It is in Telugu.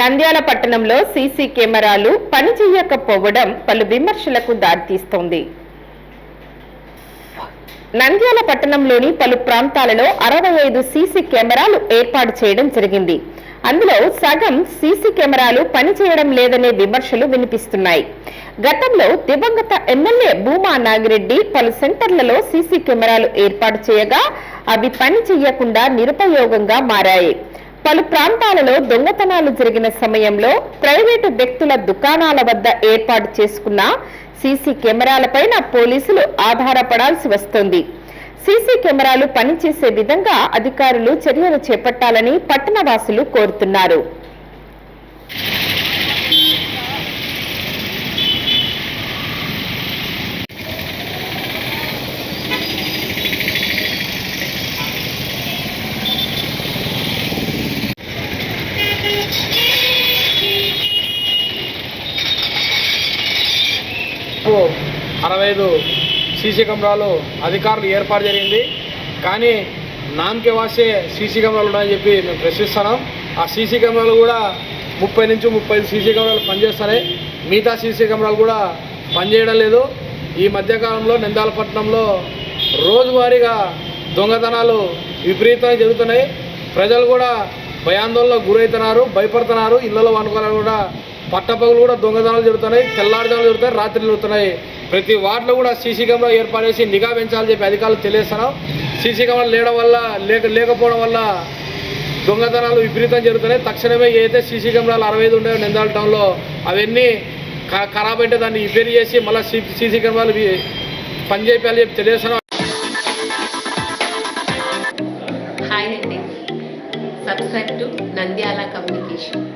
నంద్యాల పట్టణంలో సీసీ కెమెరాలు పనిచేయకపోవడం పలు విమర్శలకు దారితీస్తోంది. నంద్యాల పట్టణంలోని పలు ప్రాంతాలలో అరవై ఐదు సీసీ కెమెరాలు ఏర్పాటు చేయడం జరిగింది. అందులో సగం సీసీ కెమెరాలు పనిచేయడం లేదనే విమర్శలు వినిపిస్తున్నాయి. గతంలో దివంగత ఎమ్మెల్యే భూమా నాగిరెడ్డి పలు సెంటర్లలో సీసీ కెమెరాలు ఏర్పాటు చేయగా అవి పని చేయకుండా నిరుపయోగంగా మారాయి. పలు ప్రాంతాలలో దొంగతనాలు జరిగిన సమయంలో ప్రైవేటు వ్యక్తుల దుకాణాల వద్ద ఏర్పాటు చేసుకున్న సీసీ కెమెరాలపైన పోలీసులు ఆధారపడాల్సి వస్తోంది. సీసీ కెమెరాలు పనిచేసే విధంగా అధికారులు చర్యలు చేపట్టాలని పట్టణవాసులు కోరుతున్నారు. అరవై ఐదు సీసీ కెమెరాలు అధికారులు ఏర్పాటు జరిగింది. కానీ నామకే వాసే సీసీ కెమెరాలు ఉన్నాయని చెప్పి మేము ప్రశ్నిస్తున్నాం. ఆ సీసీ కెమెరాలు కూడా ముప్పై నుంచి ముప్పై ఐదు సీసీ కెమెరాలు పనిచేస్తున్నాయి. మిగతా సీసీ కెమెరాలు కూడా పనిచేయడం లేదు. ఈ మధ్యకాలంలో నిందాలపట్నంలో రోజువారీగా దొంగతనాలు విపరీతంగా జరుగుతున్నాయి. ప్రజలు కూడా భయాందోళనకు గురవుతున్నారు భయపడుతున్నారు. ఇళ్ళలో వండుకోవాలని కూడా పట్టపగలు కూడా దొంగదనాలు జరుగుతున్నాయి తెల్లారిదనాలు జరుగుతాయి రాత్రి జరుగుతున్నాయి. ప్రతి వార్డులో కూడా సీసీ కెమెరా ఏర్పాటు చేసి నిఘా పెంచాలని చెప్పి అధికారులు తెలియస్తున్నాం సీసీ కెమెరా లేడం వల్ల లేక లేకపోవడం వల్ల దొంగతనాలు విపరీతం జరుగుతున్నాయి. తక్షణమే ఏదైతే సీసీ కెమెరాలు అరవై ఐదు ఉన్నాయో నిందాల టౌన్లో అవన్నీ ఖరాబ్ అంటే దాన్ని రిపేర్ చేసి మళ్ళీ సీసీ కెమెరాలు పనిచేయాలని చెప్పి తెలియస్తున్నాం హాయ్ అండి. Subscribe to Nandyala communication.